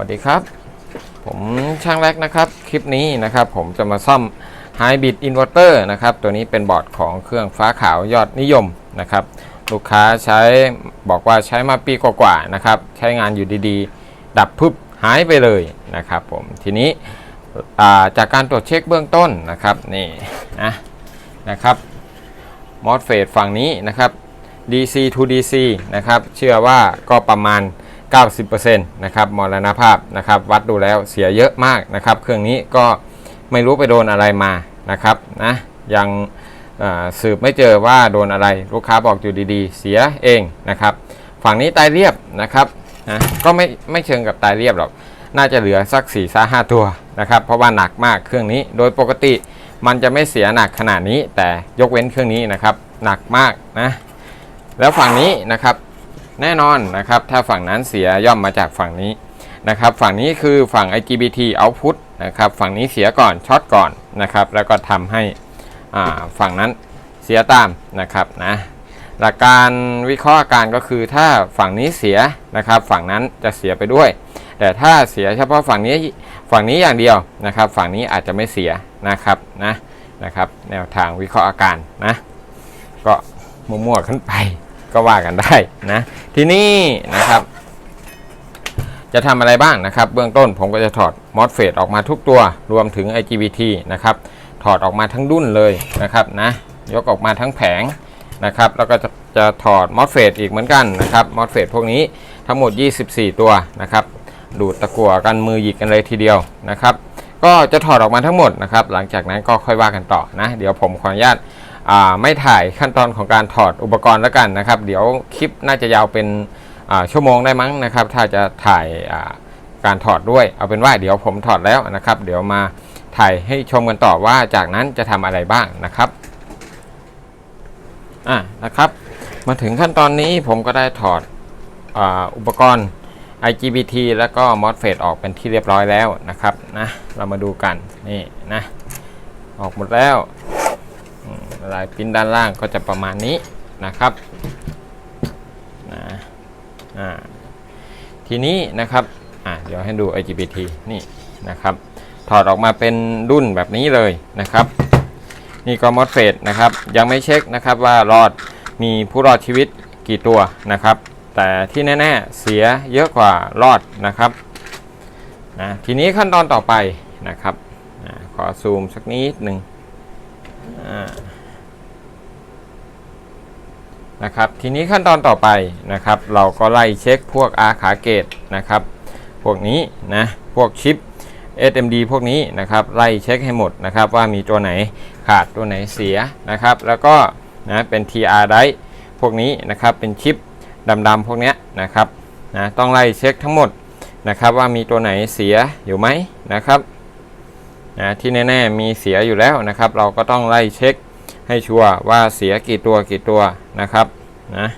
วัสดีครับ ผมช่างแรกนะครับ คลิปนี้นะครับ ผมจะมาซ่อม Hybrid Inverter นะครับ ตัวนี้เป็นบอร์ดของเครื่องฟ้าขาวยอดนิยมนะครับ ลูกค้าใช้บอกว่าใช้มาปีกว่าๆนะครับ ใช้งานอยู่ดีๆ ดับพึบหายไปเลยนะครับ ผมทีนี้จากการตรวจเช็คเบื้องต้นนะครับนี่นะนะครับมอสเฟตฝั่งนี้นะครับ DC to DC นะครับ เชื่อว่าก็ประมาณ 90%นะครับมรณภาพนะครับวัดดูแล้วเสียเยอะมากนะครับ เครื่องนี้ก็ไม่รู้ไปโดนอะไรมานะครับนะยังสืบไม่เจอว่าโดนอะไรลูกค้าบอกอยู่ดีๆ เสียเองนะครับ ฝั่งนี้ตายเรียบนะครับนะก็ไม่ไม่เชิงกับตายเรียบหรอกน่าจะเหลือสัก4ี่ห้าตัวนะครับ เพราะว่าหนักมากเครื่องนี้ โดยปกติมันจะไม่เสียหนักขนาดนี้ แต่ยกเว้นเครื่องนี้นะครับ หนักมากนะแล้วฝั่งนี้นะครับ แน่นอนนะครับถ้าฝั่งนั้นเสียย่อมมาจากฝั่งนี้นะครับฝั่งนี้คือฝั่ง IGBT output นะครับฝั่งนี้เสียก่อนช็อตก่อนนะครับแล้วก็ทำให้ฝั่งนั้นเสียตามนะครับนะหลักการวิเคราะห์อาการก็คือถ้าฝั่งนี้เสียนะครับฝั่งนั้นจะเสียไปด้วย แต่ถ้าเสียเฉพาะฝั่งนี้ฝั่งนี้อย่างเดียวนะครับ ฝั่งนี้อาจจะไม่เสียนะครับนะนะครับแนวทางวิเคราะห์อาการนะก็มั่วๆขึ้นไป ก็ว่ากันได้นะทีนี้นะครับ จะทำอะไรบ้างนะครับ เบื้องต้นผมก็จะถอดมอสเฟตออกมาทุกตัว รวมถึง IGBT นะครับ ถอดออกมาทั้งดุ้นเลยนะครับนะยกออกมาทั้งแผงนะครับ แล้วก็จะจะถอดมอสเฟตอีกเหมือนกันนะครับมอสเฟตพวกนี้ทั้งหมด 24 ตัวนะครับ ดูดตะกั่วกันมือหยิกกันเลยทีเดียวนะครับ ก็จะถอดออกมาทั้งหมดนะครับ หลังจากนั้นก็ค่อยว่ากันต่อนะ เดี๋ยวผมขออนุญาต ไม่ถ่ายขั้นตอนของการถอดอุปกรณ์แล้วกันนะครับ เดี๋ยวคลิปน่าจะยาวเป็นชั่วโมงได้มั้งนะครับ ถ้าจะถ่ายการถอดด้วย เอาเป็นว่าเดี๋ยวผมถอดแล้วนะครับ เดี๋ยวมาถ่ายให้ชมกันต่อว่าจากนั้นจะทำอะไรบ้างนะครับอะนะครับมาถึงขั้นตอนนี้ผมก็ได้ถอดออุปกรณ์ IGBT แล้วก็ MOSFET ออกเป็นที่เรียบร้อยแล้วนะครับนะเรามาดูกันนี่นะออกหมดแล้ว ลายปิ้นด้านล่างก็จะประมาณนี้นะครับนะอ่าทีนี้นะครับอ่าเดี๋ยวให้ดู IGBT นี่นะครับ ถอดออกมาเป็นรุ่นแบบนี้เลยนะครับ นี่ก็มอสเฟตนะครับ ยังไม่เช็คนะครับว่ารอดมีผู้รอดชีวิตกี่ตัวนะครับ แต่ที่แน่ๆเสียเยอะกว่ารอดนะครับนะทีนี้ขั้นตอนต่อไปนะครับขอซูมสักนิดหนึ่งอ่า นะครับทีนี้ขั้นตอนต่อไปนะครับเราก็ไล่เช็คพวกอาขาเกตนะครับพวกนี้นะพวกชิป SMD พวกนี้นะครับไล่เช็คให้หมดนะครับว่ามีตัวไหนขาดตัวไหนเสียนะครับแล้วก็นะเป็น TR ได้พวกนี้นะครับเป็นชิปดำๆพวกนี้นะครับนะต้องไล่เช็คทั้งหมดนะครับว่ามีตัวไหนเสียอยู่ไหมนะครับนะที่แน่ๆมีเสียอยู่แล้วนะครับ เราก็ต้องไล่เช็ค ให้ชัวร์ว่าเสียกี่ตัวกี่ตัวนะครับนะ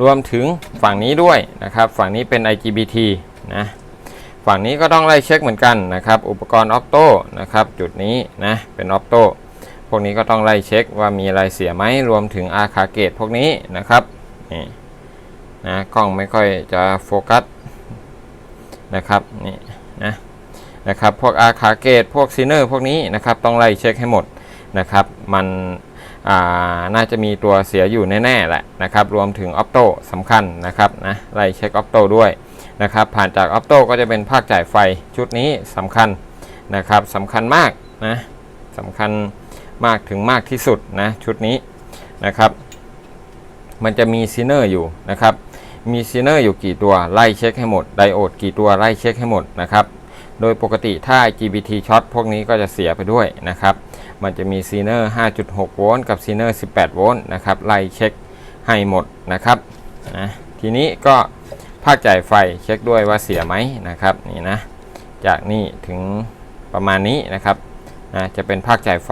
รวมถึงฝั่งนี้ด้วยนะครับ ฝั่งนี้เป็น IGBT นะฝั่งนี้ก็ต้องไล่เช็คเหมือนกันนะครับ อุปกรณ์ออ t โต้นะครับ จุดนี้นะเป็นออ t โต้พวกนี้ก็ต้องไล่เช็คว่ามีอะไรเสียไหมรวมถึงอาคาเกตพวกนี้นะครับนี่นะกล้องไม่ค่อยจะโฟกัสนะครับนี่นะนะครับพวกอาคาเกตพวกซีเนอร์พวกนี้นะครับต้องไล่เช็คให้หมด นะครับ มันน่าจะมีตัวเสียอยู่แน่ๆแหละนะครับ รวมถึงออ t โต้สำคัญนะครับนะไล่เช็คออ t โต้ด้วยนะครับ ผ่านจากออ t โต้ก็จะเป็นภาคจ่ายไฟชุดนี้สำคัญนะครับสำคัญมากนะสำคัญมากถึงมากที่สุดนะชุดนี้นะครับ มันจะมีซีเนอร์อยู่นะครับ มีซีเนอร์อยู่กี่ตัวไล่เช็คให้หมดไดโอดกี่ตัวไล่เช็คให้หมดนะครับ โดยปกติถ้า GBT ช็อตพวกนี้ก็จะเสียไปด้วยนะครับ มันจะมีซีเนอร์ 5.6 โวลต์กับซีเนอร์ 18 โวลต์นะครับไล่เช็คให้หมดนะครับนะทีนี้ก็ภาคจ่ายไฟเช็คด้วยว่าเสียไหมนะครับนี่นะจากนี่ถึงประมาณนี้นะครับนะจะเป็นภาคจ่ายไฟ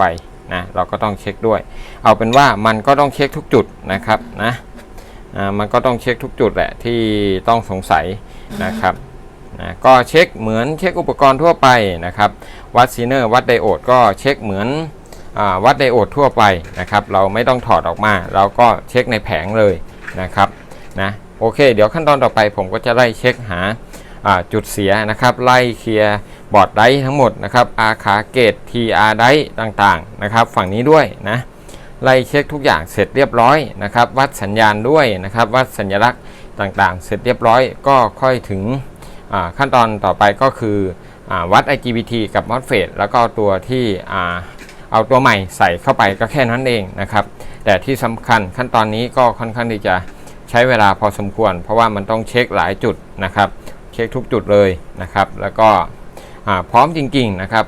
นะเราก็ต้องเช็คด้วย เอาเป็นว่ามันก็ต้องเช็คทุกจุดนะครับนะมันก็ต้องเช็คทุกจุดแหละที่ต้องสงสัยนะครับนะก็เช็คเหมือนเช็คอุปกรณ์ทั่วไปนะครับ วัดซีเนอร์วัดไดโอดก็เช็คเหมือนอวัดไดโอดทั่วไปนะครับ เราไม่ต้องถอดออกมา เราก็เช็คในแผงเลยนะครับนะโอเค เดี๋ยวขั้นตอนต่อไปผมก็จะไล่เช็คหาจุดเสียนะครับ ไล่เคลียร์บอร์ดไดร์ทั้งหมดนะครับอาขาเกต TR ไดร์ต่างๆนะครับ ฝั่งนี้ด้วยนะไล่เช็คทุกอย่างเสร็จเรียบร้อยนะครับ วัดสัญญาณด้วยนะครับ วัดสัญลักษณ์ต่างๆ เสร็จเรียบร้อยก็ค่อยถึงขั้นตอนต่อไปก็คือ วัด IGBT กับ MOSFET แล้วก็ตัวที่เอาตัวใหม่ใส่เข้าไปก็แค่นั้นเองนะครับ แต่ที่สำคัญขั้นตอนนี้ก็ค่อนข้างที่จะใช้เวลาพอสมควร เพราะว่ามันต้องเช็คหลายจุดนะครับ เช็คทุกจุดเลยนะครับ แล้วก็พร้อมจริงๆนะครับ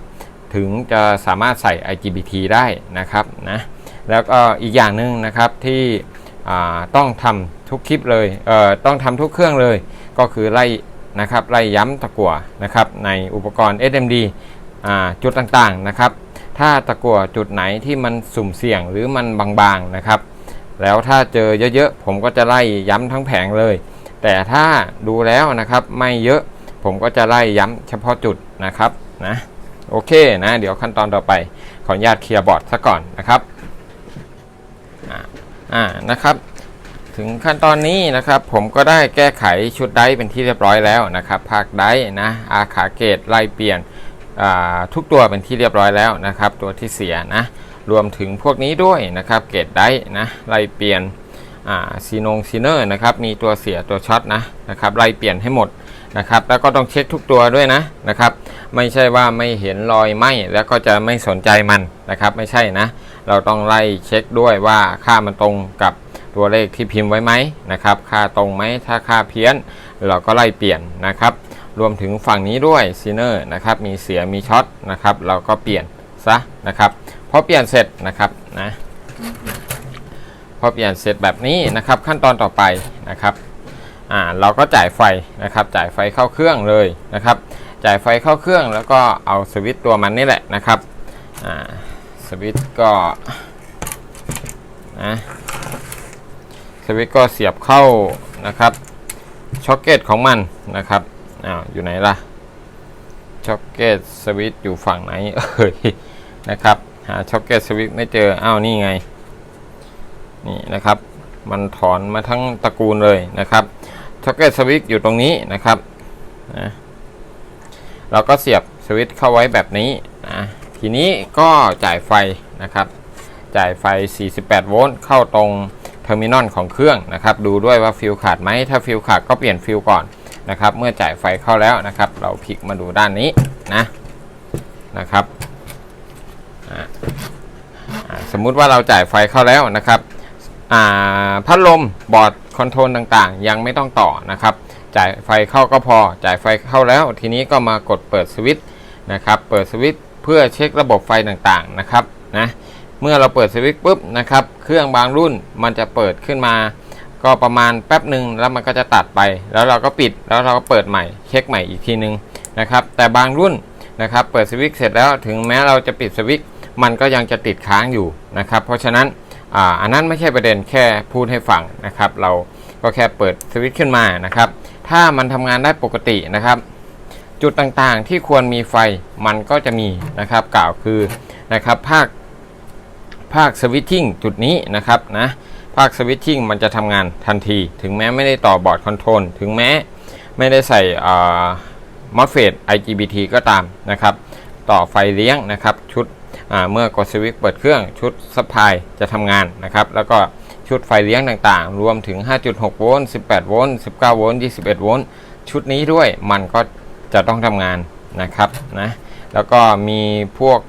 ถึงจะสามารถใส่ IGBT ได้นะครับนะแล้วก็อีกอย่างหนึ่งนะครับที่ต้องทำทุกคลิปเลยเอ่อต้องทำทุกเครื่องเลย ก็คือไล่ นะครับไล่ย้ำตะกั่วนะครับในอุปกรณ์ SMD อ่าจุดต่างๆนะครับ ถ้าตะกั่วจุดไหนที่มันสุ่มเสี่ยงหรือมันบางๆนะครับ แล้วถ้าเจอเยอะๆ ผมก็จะไล่ย้ำทั้งแผงเลย แต่ถ้าดูแล้วนะครับไม่เยอะผมก็จะไล่ย้ำเฉพาะจุดนะครับนะโอเคนะเดี๋ยวขั้นตอนต่อไปขออนุญาตเคลียร์บอร์ดซะก่อนนะครับอ่านะครับ ถึงขั้นตอนนี้นะครับผมก็ได้แก้ไขชุดไดเป็นที่เรียบร้อยแล้วนะครับภาคไดนะอาขาเกตไล่เปลี่ยนทุกตัวเป็นที่เรียบร้อยแล้วนะครับ ตัวที่เสียนะรวมถึงพวกนี้ด้วยนะครับ เกตไดนะไล่เปลี่ยนซีนงซีเนอร์นะครับมีตัวเสียตัวช็อตนะนะครับไล่เปลี่ยนให้หมดนะครับ แล้วก็ต้องเช็คทุกตัวด้วยนะนะครับ ไม่ใช่ว่าไม่เห็นรอยไหมแล้วก็จะไม่สนใจมันนะครับ ไม่ใช่นะ เราต้องไล่เช็คด้วยว่าค่ามันตรงกับ ตัวเลขที่พิมพ์ไว้ไหมนะครับ ค่าตรงไหมถ้าค่าเพี้ยน เราก็ไล่เปลี่ยนนะครับ รวมถึงฝั่งนี้ด้วยซีเนอร์นะครับ มีเสียมีช็อตนะครับ เราก็เปลี่ยนซะนะครับพอเปลี่ยนเสร็จนะครับนะพอเปลี่ยนเสร็จแบบนี้นะครับ ขั้นตอนต่อไปนะครับอ่าเราก็จ่ายไฟนะครับ จ่ายไฟเข้าเครื่องเลยนะครับ จ่ายไฟเข้าเครื่องแล้วก็เอาสวิตตัวมันนี่แหละนะครับอ่าสวิตก็นะ สวิตก็เสียบเข้านะครับช็อคเก็ตของมันนะครับอ้าวอยู่ไหนล่ะช็อคเก็ตสวิตอยู่ฝั่งไหนเอ่ยนะครับหาช็อคเก็ตสวิตไม่เจออ้าวนี่ไงนี่นะครับมันถอนมาทั้งตระกูลเลยนะครับช็อคเก็ตสวิตอยู่ตรงนี้นะครับนะเราก็เสียบสวิตเข้าไว้แบบนี้นะทีนี้ก็จ่ายไฟนะครับ จ่ายไฟ 48 โวลต์เข้าตรง เทอร์มินอลของเครื่องนะครับดูด้วยว่าฟิลขาดไหมถ้าฟิลขาดก็เปลี่ยนฟิลก่อนนะครับเมื่อจ่ายไฟเข้าแล้วนะครับ เราพลิกมาดูด้านนี้นะนะครับสมมุติว่าเราจ่ายไฟเข้าแล้วนะครับอ่าพัดลมบอร์ดคอนโทรลต่างๆ ยังไม่ต้องต่อนะครับ จ่ายไฟเข้าก็พอ จ่ายไฟเข้าแล้ว ทีนี้ก็มากดเปิดสวิตช์นะครับ เปิดสวิตช์เพื่อเช็คระบบไฟต่างๆนะครับนะ เมื่อเราเปิดสวิตช์ปุ๊บนะครับ เครื่องบางรุ่นมันจะเปิดขึ้นมา ก็ประมาณแป๊บหนึ่งแล้วมันก็จะตัดไป แล้วเราก็ปิดแล้วเราก็เปิดใหม่ เช็คใหม่อีกทีนึงนะครับ แต่บางรุ่นนะครับ เปิดสวิตช์เสร็จแล้วถึงแม้เราจะปิดสวิตช์มันก็ยังจะติดค้างอยู่นะครับ เพราะฉะนั้นอ่าอันนั้นไม่ใช่ประเด็นแค่พูดให้ฟังนะครับ เราก็แค่เปิดสวิตช์ขึ้นมานะครับ ถ้ามันทำงานได้ปกตินะครับ จุดต่างๆที่ควรมีไฟมันก็จะมีนะครับ กล่าวคือนะครับภาค ภาคสวิตชิ่งจุดนี้นะครับนะภาคสวิตชิ่งมันจะทำงานทันที ถึงแม้ไม่ได้ต่อบอร์ดคอนโทรลถึงแม้ไม่ได้ใส่มอสเฟต IGBT ก็ตามนะครับ ต่อไฟเลี้ยงนะครับ ชุดเมื่อกดสวิตช์เปิดเครื่องชุดสปายจะทำงานนะครับ แล้วก็ชุดไฟเลี้ยงต่างๆ รวมถึง 5.6 โวลต์ 18 โวลต์ 19 โวลต์ 21 โวลต์ ชุดนี้ด้วยมันก็จะต้องทำงานนะครับนะ แล้วก็มีพวก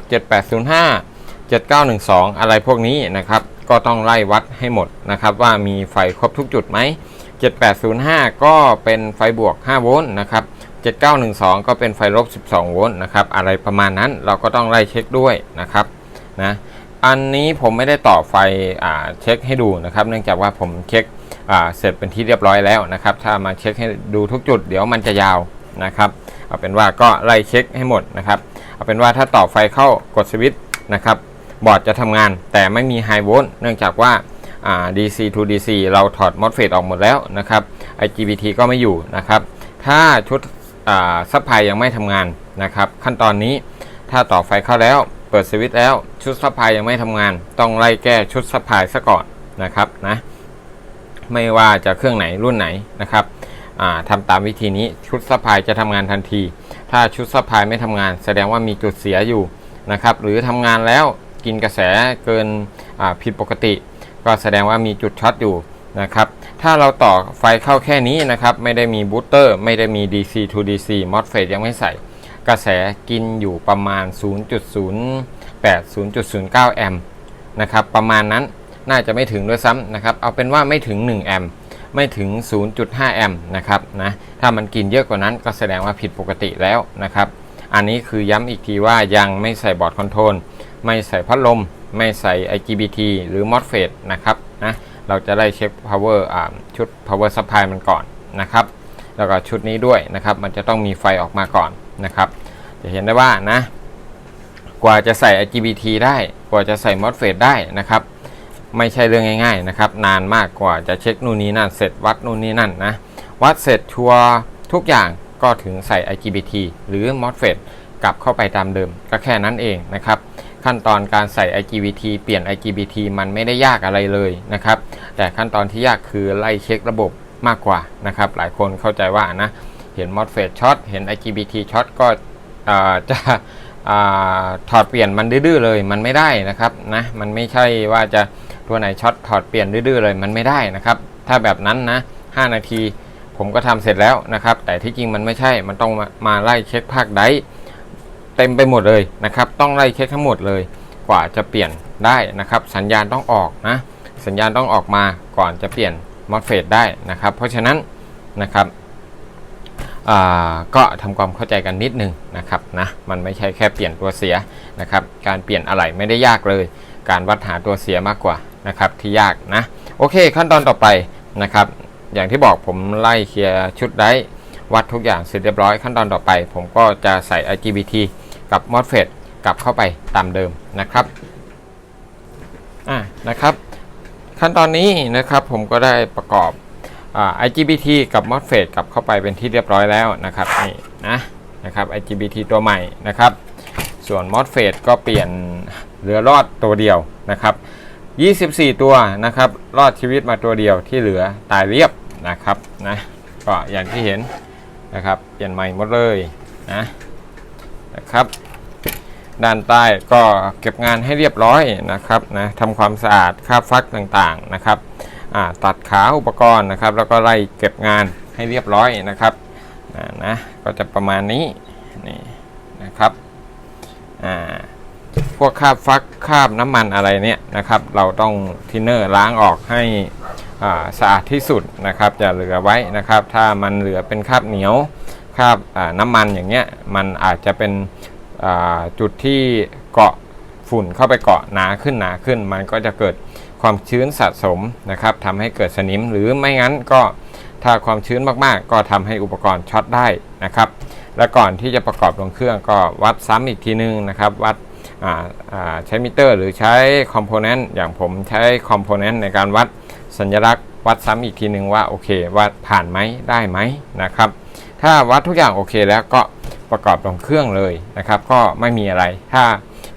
7805 7912 อะไรพวกนี้นะครับ ก็ต้องไล่วัดให้หมดนะครับ ว่ามีไฟครบทุกจุดไหม 7805 ก็เป็นไฟบวก 5 โวลต์นะครับ 7912 ก็เป็นไฟลบ 12 โวลต์นะครับ อะไรประมาณนั้นเราก็ต้องไล่เช็คด้วยนะครับนะอันนี้ผมไม่ได้ต่อไฟอ่าเช็คให้ดูนะครับ เนื่องจากว่าผมเช็คอ่าเสร็จเป็นที่เรียบร้อยแล้วนะครับ ถ้ามาเช็คให้ดูทุกจุดเดี๋ยวมันจะยาวนะครับเอาเป็นว่าก็ไล่เช็คให้หมดนะครับ เอาเป็นว่าถ้าต่อไฟเข้ากดสวิตช์นะครับ บอร์ดจะทำงาน แต่ไม่มีไฮโวลต์เนื่องจากว่าา DC to DC เราถอด MOSFET ออกหมดแล้วนะครับ IGBT ก็ไม่อยู่นะครับ ถ้าชุดซัพพลายยังไม่ทำงานนะครับ ขั้นตอนนี้ถ้าต่อไฟเข้าแล้วเปิดสวิตช์แล้วชุดซัพพลายยังไม่ทำงาน ต้องไล่แก้ชุดซัพพลายซะก่อนนะครับนะไม่ว่าจะเครื่องไหนรุ่นไหนนะครับทำตามวิธีนี้ชุดซัพพลายจะทำงานทันที ถ้าชุดซัพพลายไม่ทำงาน แสดงว่ามีจุดเสียอยู่นะครับหรือทำงานแล้ว กินกระแสเกินผิดปกติ ก็แสดงว่ามีจุดช็อตอยู่นะครับถ้าเราต่อไฟเข้าแค่นี้นะครับ ไม่ได้มีบูสเตอร์ ไม่ได้มี DC to DC MOSFET ยังไม่ใส่ กระแสกินอยู่ประมาณ 0.08 0.09 แอมป์นะครับ ประมาณนั้นน่าจะไม่ถึงด้วยซ้ำนะครับ เอาเป็นว่าไม่ถึง 1 แอมป์ไม่ถึง 0.5 แอมป์นะครับนะถ้ามันกินเยอะกว่านั้นก็แสดงว่าผิดปกติแล้วนะครับ อันนี้คือย้ำอีกทีว่ายังไม่ใส่บอร์ดคอนโทรล ไม่ใส่พัดลม ไม่ใส่ IGBT หรือ MOSFET นะครับนะเราจะได้เช็ค power ชุด power supply มันก่อนนะครับ แล้วก็ชุดนี้ด้วยนะครับ มันจะต้องมีไฟออกมาก่อนนะครับ จะเห็นได้ว่านะ กว่าจะใส่ IGBT ได้ กว่าจะใส่ MOSFET ได้นะครับ ไม่ใช่เรื่องง่ายๆนะครับ นานมากกว่าจะเช็คนู่นนี่นั่น เสร็จวัดนู่นนี่นั่นนะ วัดเสร็จชัวร์ทุกอย่างก็ถึงใส่ IGBT หรือ MOSFET กลับเข้าไปตามเดิม ก็แค่นั้นเองนะครับ ขั้นตอนการใส่ IGBT เปลี่ยน IGBT มันไม่ได้ยากอะไรเลยนะครับ แต่ขั้นตอนที่ยากคือไล่เช็คระบบมากกว่านะครับ หลายคนเข้าใจว่านะเห็น MOSFET ช็อตเห็น IGBT ช็อตก็จะอถอดเปลี่ยนมันดื้อเลยมันไม่ได้นะครับนะมันไม่ใช่ว่าจะตัวไหนช็อตถอดเปลี่ยนดื้อเลยมันไม่ได้นะครับ ถ้าแบบนั้นนะ 5 นาทีผมก็ทำเสร็จแล้วนะครับ แต่ที่จริงมันไม่ใช่มันต้องมามาไล่เช็คภาคไดร์ เต็มไปหมดเลยนะครับ ต้องไล่เช็คทั้งหมดเลยกว่าจะเปลี่ยนได้นะครับ สัญญาณต้องออกนะ สัญญาณต้องออกมาก่อนจะเปลี่ยนมอสเฟตได้นะครับ เพราะฉะนั้นนะครับก็ทำความเข้าใจกันนิดนึงนะครับนะมันไม่ใช่แค่เปลี่ยนตัวเสียนะครับ การเปลี่ยนอะไรไม่ได้ยากเลย การวัดหาตัวเสียมากกว่านะครับที่ยากนะโอเค ขั้นตอนต่อไปนะครับ อย่างที่บอกผมไล่เคลียร์ชุดได้วัดทุกอย่างเสร็จเรียบร้อยขั้นตอนต่อไป ผมก็จะใส่ IGBT กับ MOSFET กลับเข้าไปตามเดิมนะครับอ่านะครับ ขั้นตอนนี้นะครับผมก็ได้ประกอบอ IGBT กับ MOSFET กลับเข้าไปเป็นที่เรียบร้อยแล้วนะครับนี่นะนะครับ IGBT ตัวใหม่นะครับ ส่วน MOSFET ก็เปลี่ยนเหลือรอดตัวเดียวนะครับ24 ตัวนะครับรอดชีวิตมาตัวเดียวที่เหลือตายเรียบนะครับนะก็อย่างที่เห็นนะครับเปลี่ยนใหม่หมดเลยนะ นะครับ ด้านใต้ก็เก็บงานให้เรียบร้อยนะครับนะทำความสะอาดคาบฟักต่างๆนะครับตัดขาอุปกรณ์นะครับ แล้วก็ไล่เก็บงานให้เรียบร้อยนะครับนะก็จะประมาณนี้นี่นะครับอ่าพวกคาบฟักคาบน้ำมันอะไรเนี่ยนะครับ เราต้องทินเนอร์ล้างออกให้สะอาดที่สุดนะครับอย่าเหลือไว้นะครับ ถ้ามันเหลือเป็นคาบเหนียว คราบอ่าน้ำมันอย่างเงี้ยมันอาจจะเป็นจุดที่เกาะฝุ่นเข้าไปเกาะหนาขึ้นหนาขึ้น มันก็จะเกิดความชื้นสะสมนะครับทำให้เกิดสนิมหรือไม่งั้นก็ถ้าความชื้นมากๆ ก็ทำให้อุปกรณ์ช็อตได้นะครับ และก่อนที่จะประกอบลงเครื่องก็วัดซ้ำอีกทีนึงนะครับ วัดใช้มิเตอร์ หรือใช้คอมโพเนนต์อย่างผมใช้คอมโพเนนต์ในการวัดสัญลักษณ์ วัดซ้ำอีกทีนึงว่าโอเคว่าผ่านไหมได้ไหมนะครับ ถ้าวัดทุกอย่างโอเคแล้วก็ประกอบลงเครื่องเลยนะครับ ก็ไม่มีอะไร ถ้า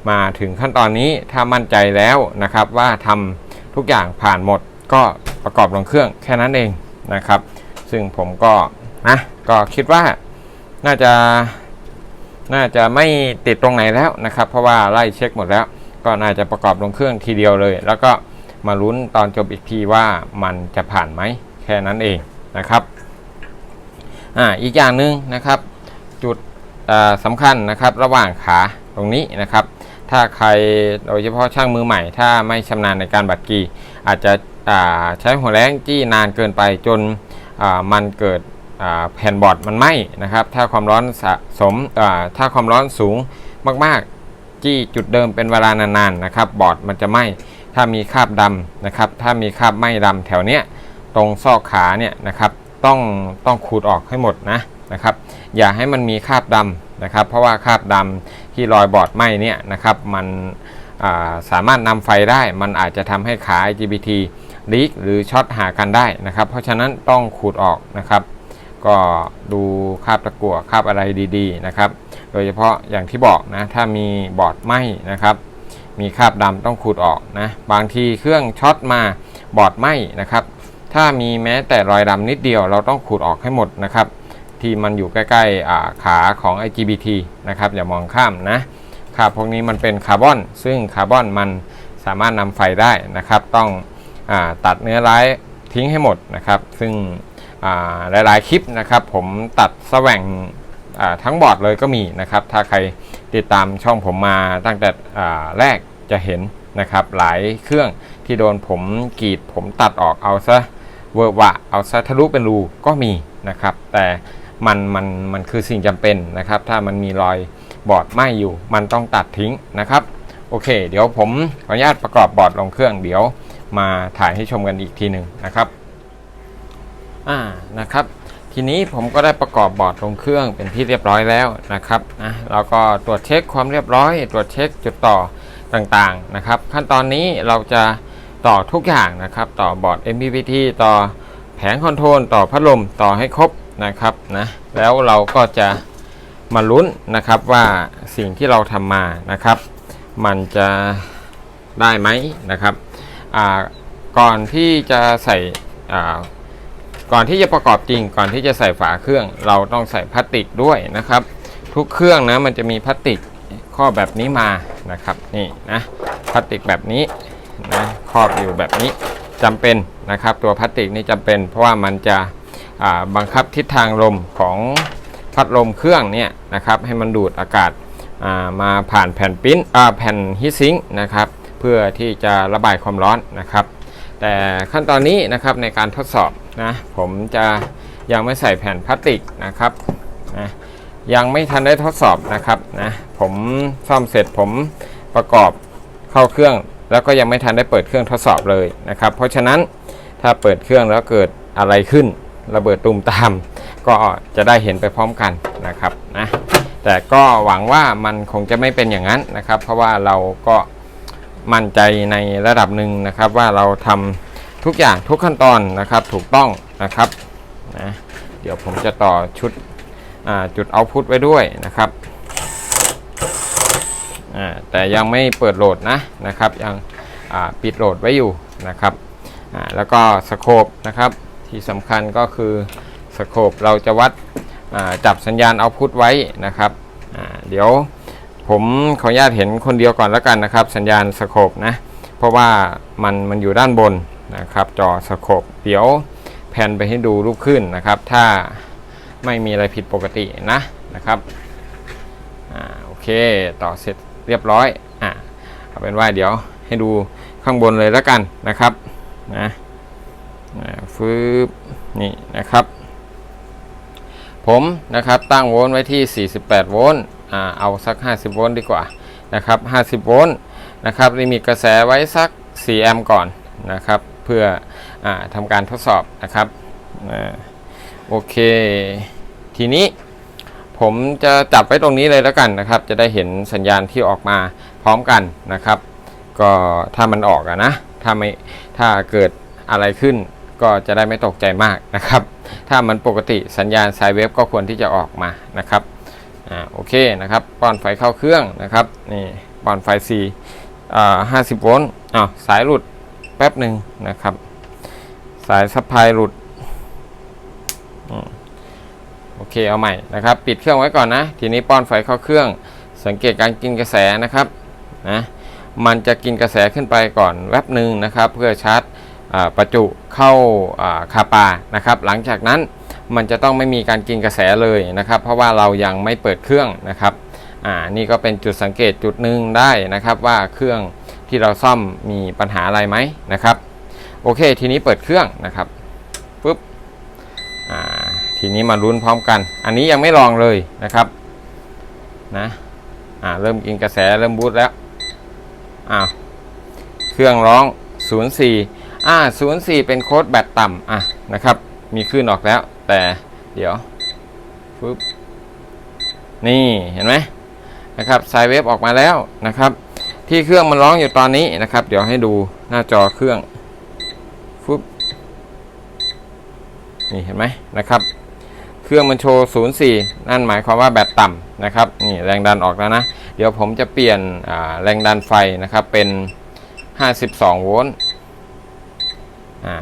มาถึงขั้นตอนนี้ถ้ามั่นใจแล้วนะครับ ว่าทำทุกอย่างผ่านหมดก็ประกอบลงเครื่องแค่นั้นเองนะครับ ซึ่งผมก็นะก็คิดว่าน่าจะน่าจะไม่ติดตรงไหนแล้วนะครับ เพราะว่าไล่เช็คหมดแล้ว ก็น่าจะประกอบลงเครื่องทีเดียวเลย แล้วก็มาลุ้นตอนจบอีกทีว่ามันจะผ่านไหมแค่นั้นเองนะครับ อ่าอีกอย่างหนึ่งนะครับ จุดอ่าสำคัญนะครับระหว่างขาตรงนี้นะครับ ถ้าใครโดยเฉพาะช่างมือใหม่ ถ้าไม่ชำนาญในการบัดกี อาจจะใช้หัวแรงจี้นานเกินไปจนมันเกิดแผ่นบอร์ดมันไหม้นะครับ ถ้าความร้อนสะสมถ้าความร้อนสูงมากๆ จี้จุดเดิมเป็นเวลานานๆนะครับ บอร์ดมันจะไหม้ถ้ามีคราบดำนะครับ ถ้ามีคราบไหม้ดำแถวเนี้ยตรงซอกขาเนี่ยนะครับ ต้องต้องขูดออกให้หมดนะนะครับ อย่าให้มันมีคราบดำนะครับ เพราะว่าคราบดำที่รอยบอร์ดไหม้เนี่ยนะครับมันาสามารถนำไฟได้ มันอาจจะทำให้ขา IGBT ลีกหรือช็อตหากันได้นะครับ เพราะฉะนั้นต้องขูดออกนะครับ ก็ดูคราบตะกั่วคราบอะไรดีๆนะครับ โดยเฉพาะอย่างที่บอกนะถ้ามีบอร์ดไหมนะครับ มีคราบดำต้องขูดออกนะบางทีเครื่องช็อตมาบอร์ดไหมนะครับ ถ้ามีแม้แต่รอยดำนิดเดียวเราต้องขูดออกให้หมดนะครับ ที่มันอยู่ใกล้ๆอ่าขาของ IGBT นะครับอย่ามองข้ามนะคราบพวกนี้มันเป็นคาร์บอน ซึ่งคาร์บอนมันสามารถนำไฟได้นะครับ ต้องอตัดเนื้อร้ายทิ้งให้หมดนะครับ ซึ่งหลายๆคลิปนะครับ ผมตัดแสว่งทั้งบอร์ดเลยก็มีนะครับ ถ้าใครติดตามช่องผมมาตั้งแต่แรกจะเห็นนะครับ หลายเครื่องที่โดนผมกรีดผมตัดออกเอาซะ เวอร์วะเอาซะทะลุเป็นรูก็มีนะครับ แต่มันมันมันคือสิ่งจำเป็นนะครับ ถ้ามันมีรอยบอร์ดไหม้อยู่ มันต้องตัดทิ้งนะครับโอเค เดี๋ยวผมขออนุญาตประกอบบอร์ดลงเครื่องเดี๋ยวมาถ่ายให้ชมกันอีกทีหนึ่งนะครับอ่านะครับ ทีนี้ผมก็ได้ประกอบบอร์ดลงเครื่องเป็นที่เรียบร้อยแล้วนะครับนะเราก็ตรวจเช็คความเรียบร้อย ตรวจเช็คจุดต่อต่างๆนะครับ ขั้นตอนนี้เราจะ ต่อทุกอย่างนะครับ ต่อบอร์ด MPPT ต่อแผงคอนโทรลต่อพัดลมต่อให้ครบนะครับนะแล้วเราก็จะมาลุ้นนะครับว่าสิ่งที่เราทำมานะครับ มันจะได้ไหมนะครับก่อนที่จะใส่ก่อนที่จะประกอบจริง ก่อนที่จะใส่ฝาเครื่อง เราต้องใส่พลาสติกด้วยนะครับ ทุกเครื่องนะมันจะมีพลาสติกข้อแบบนี้มานะครับนี่นะพลาสติกแบบนี้ นะครอบอยู่แบบนี้จำเป็นนะครับ ตัวพลาสติกนี่จำเป็น เพราะว่ามันจะบังคับทิศทางลมของพัดลมเครื่องเนี่ยนะครับ ให้มันดูดอากาศามาผ่านแผ่นปิ้นแผ่นฮีทซิงค์นะครับ เพื่อที่จะระบายความร้อนนะครับ แต่ขั้นตอนนี้นะครับในการทดสอบนะผมจะยังไม่ใส่แผ่นพลาสติกนะครับนะยังไม่ทันได้ทดสอบนะครับนะผมซ่อมเสร็จผมประกอบเข้าเครื่อง แล้วก็ยังไม่ทันได้เปิดเครื่องทดสอบเลยนะครับ เพราะฉะนั้นถ้าเปิดเครื่องแล้วเกิดอะไรขึ้น ระเบิดตูมตาม ก็จะได้เห็นไปพร้อมกันนะครับนะแต่ก็หวังว่ามันคงจะไม่เป็นอย่างนั้นนะครับ เพราะว่าเราก็มั่นใจในระดับหนึ่งนะครับ ว่าเราทำทุกอย่างทุกขั้นตอนนะครับถูกต้องนะครับนะเดี๋ยวผมจะต่อชุดจุดเอาพุทไว้ด้วยนะครับ แต่ยังไม่เปิดโหลดนะนะครับยังปิดโหลดไว้อยู่นะครับแล้วก็สโคปนะครับที่สำคัญก็คือสโคปเราจะวัดจับสัญญาณเอาพุทไว้นะครับเดี๋ยวผมขออนุญาตเห็นคนเดียวก่อนแล้วกันนะครับ สัญญาณสโคปนะเพราะว่ามันมันอยู่ด้านบนนะครับจอสโคปเดี๋ยวแผ่นไปให้ดูรูปขึ้นนะครับ ถ้าไม่มีอะไรผิดปกตินะนะครับอ่าโอเคต่อเสร็จ เรียบร้อยอ่าเอาเป็นว่าเดี๋ยวให้ดูข้างบนเลยแล้วกันนะครับนะฟืบนี่นะครับ ผมนะครับตั้งโวลต์ไว้ที่ 48 โวลต์อ่าเอาสัก 50 โวลต์ดีกว่านะครับ 50 โวลต์นะครับลิมิตกระแสไว้สัก 4 แอมป์ก่อนนะครับ เพื่ออทำการทดสอบนะครับโอเค ทีนี้ ผมจะจับไว้ตรงนี้เลยแล้วกันนะครับ จะได้เห็นสัญญาณที่ออกมาพร้อมกันนะครับ ก็ถ้ามันออกอะนะถ้าไม่ถ้าเกิดอะไรขึ้นก็จะได้ไม่ตกใจมากนะครับ ถ้ามันปกติสัญญาณสายเวฟก็ควรที่จะออกมานะครับอ่าโอเคนะครับป้อนไฟเข้าเครื่องนะครับนี่ป้อนไฟ4อ่า50โวลต์อ้าวสายหลุดแป๊บหนึ่งนะครับ สายซัพพลายหลุด โอเคเอาใหม่นะครับ ปิดเครื่องไว้ก่อนนะ ทีนี้ป้อนไฟเข้าเครื่อง สังเกตการกินกระแสนะครับนะมันจะกินกระแสขึ้นไปก่อนแวบหนึ่งนะครับ เพื่อชาร์จประจุเข้าคาปานะครับ หลังจากนั้นมันจะต้องไม่มีการกินกระแสเลยนะครับ เพราะว่าเรายังไม่เปิดเครื่องนะครับอ่านี่ก็เป็นจุดสังเกตจุดหนึ่งได้นะครับ ว่าเครื่องที่เราซ่อมมีปัญหาอะไรไหมนะครับ โอเค ทีนี้เปิดเครื่องนะครับปุ๊บอ่า ทีนี้มาลุ้นพร้อมกัน อันนี้ยังไม่ลองเลยนะครับนะอ่าเริ่มกินกระแสเริ่มบูตแล้วอ้าวเครื่องร้อง 04อ่า04 เป็นโค้ดแบตต่ำอะนะครับ มีขึ้นออกแล้ว แต่เดี๋ยวปึ๊บนี่เห็นไหมนะครับสายเวฟออกมาแล้วนะครับ ที่เครื่องมันร้องอยู่ตอนนี้นะครับ เดี๋ยวให้ดูหน้าจอเครื่องฟึบนี่เห็นไหมนะครับ เครื่องมันโชว์04 นั่นหมายความว่าแบตต่ำนะครับนี่แรงดันออกแล้วนะ เดี๋ยวผมจะเปลี่ยนแรงดันไฟนะครับเป็น 52 โวลต์อ่า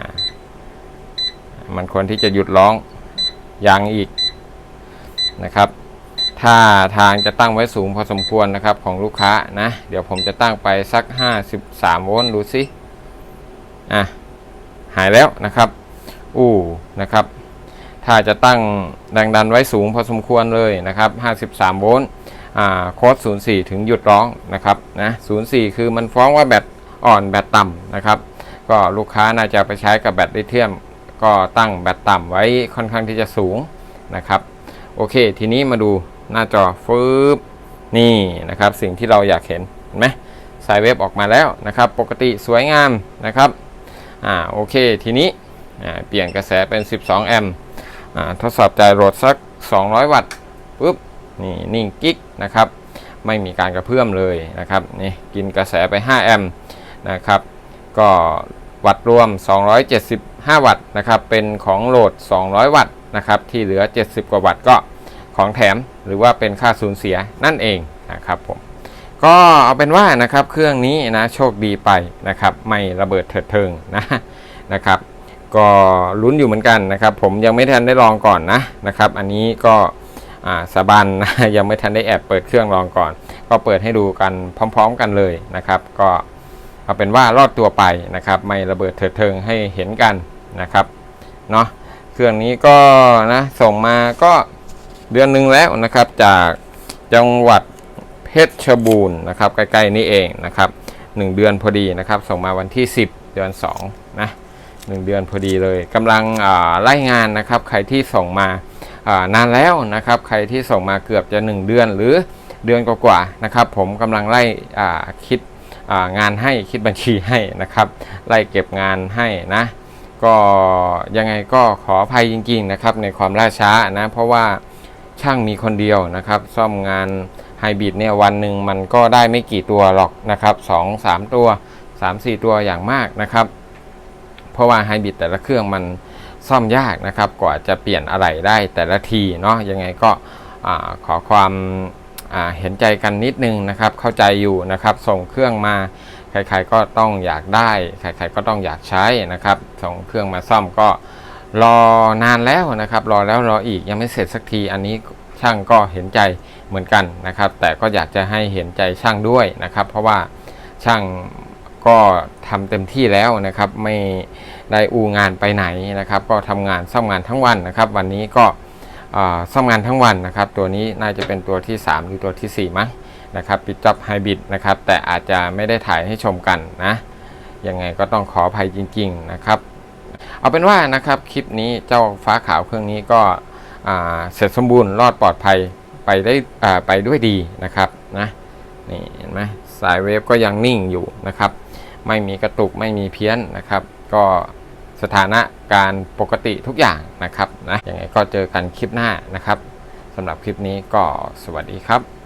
มันควรที่จะหยุดร้องยังอีกนะครับ ถ้าทางจะตั้งไว้สูงพอสมควรนะครับของลูกค้านะ เดี๋ยวผมจะตั้งไปสัก 53 โวลต์ดูสิอะหายแล้วนะครับ อู้นะครับ ถ้าจะตั้งแรงดันไว้สูงพอสมควรเลยนะครับ 53 โวลต์โค้ด04 ถึงหยุดร้องนะครับนะ04 คือมันฟ้องว่าแบตอ่อนแบตต่ำนะครับ ก็ลูกค้าน่าจะไปใช้กับแบตลิเธียม ก็ตั้งแบตต่ำไว้ค่อนข้างที่จะสูงนะครับ โอเค ทีนี้มาดูหน้าจอฟืบนี่นะครับ สิ่งที่เราอยากเห็นเห็นไหมสายเวฟออกมาแล้วนะครับ ปกติสวยงามนะครับอ่าโอเค ทีนี้เปลี่ยนกระแสเป็น 12 แอมป์ ทดสอบจ่ายโหลดสัก 200 วัตต์ปุ๊บนี่นิ่งกิ๊กนะครับ ไม่มีการกระเพื่อมเลยนะครับนี่กินกระแสไป 5 แอมป์นะครับ ก็วัตต์รวม 275 วัตต์นะครับ เป็นของโหลด 200 วัตต์นะครับ ที่เหลือ 70 กว่าวัตต์ก็ของแถมหรือว่าเป็นค่าสูญเสียนั่นเองนะครับผมก็เอาเป็นว่านะครับเครื่องนี้นะโชคดีไปนะครับ ไม่ระเบิดเถิดเทิงนะนะครับ ก็ลุ้นอยู่เหมือนกันนะครับ ผมยังไม่ทันได้ลองก่อนนะนะครับ อันนี้ก็สาบันนะยังไม่ทันได้แอบเปิดเครื่องลองก่อน ก็เปิดให้ดูกันพร้อม ๆกันเลยนะครับ ก็เอาเป็นว่ารอดตัวไปนะครับ ไม่ระเบิดเถิดเทิงให้เห็นกันนะครับเนาะเครื่องนี้ก็นะส่งมาก็เดือนหนึ่งแล้วนะครับ จากจังหวัดเพชรบูรณ์นะครับใกล้ๆนี้เองนะครับหนึ่งเดือนพอดีนะครับ ส่งมาวันที่ 10 เดือน2นะ หนึ่งเดือนพอดีเลยกำลังไล่งานนะครับใครที่ส่งมาานานแล้วนะครับใครที่ส่งมาเกือบจะ 1 เดือนหรือเดือนกว่าๆนะครับ ผมกำลังไล่คิดางานให้คิดบัญชีให้นะครับ ไล่เก็บงานให้นะก็ยังไงก็ขออภัยจริงๆนะครับในความล่าช้านะเพราะว่าช่างมีคนเดียวนะครับ ซ่อมงานไฮบริดเนี่ยวันหนึ่งมันก็ได้ไม่กี่ตัวหรอกนะครับสองสามตัวสามสี่ตัวอย่างมากนะครับ ราะว่าไฮบริดแต่ละเครื่องมันซ่อมยากนะครับกว่าจะเปลี่ยนอะไรได้แต่ละทีเนาะยังไงก็ขอความเห็นใจกันนิดนึงนะครับเข้าใจอยู่นะครับส่งเครื่องมาใครๆก็ต้องอยากได้ใครๆก็ต้องอยากใช้นะครับส่งเครื่องมาซ่อมก็รอนานแล้วนะครับ รอแล้วรออีกยังไม่เสร็จสักทีอันนี้ช่างก็เห็นใจเหมือนกันนะครับ แต่ก็อยากจะให้เห็นใจช่างด้วยนะครับ เพราะว่าช่าง ก็ทำเต็มที่แล้วนะครับไม่ได้อูงานไปไหนนะครับ ก็ทำงานซ่อมงานทั้งวันนะครับ วันนี้ก็ซ่อมงานทั้งวันนะครับ ตัวนี้น่าจะเป็นตัวที่ 3 หรือตัวทีสี่ 4 มั้งนะครับปิดจ็อบไฮบริดนะครับ แต่อาจจะไม่ได้ถ่ายให้ชมกันนะยังไงก็ต้องขออภัยจริง ๆนะครับ เอาเป็นว่านะครับคลิปนี้เจ้าฟ้าขาวเครื่องนี้ก็เสร็จสมบูรณ์รอดปลอดภัยไปได้ไปด้วยดีนะครับนะนี่เห็นไหมสายเวฟก็ยังนิ่งอยู่นะครับ ไม่มีกระตุกไม่มีเพี้ยนนะครับ ก็สถานะการปกติทุกอย่างนะครับนะยังไงก็เจอกันคลิปหน้านะครับสำหรับคลิปนี้ก็สวัสดีครับ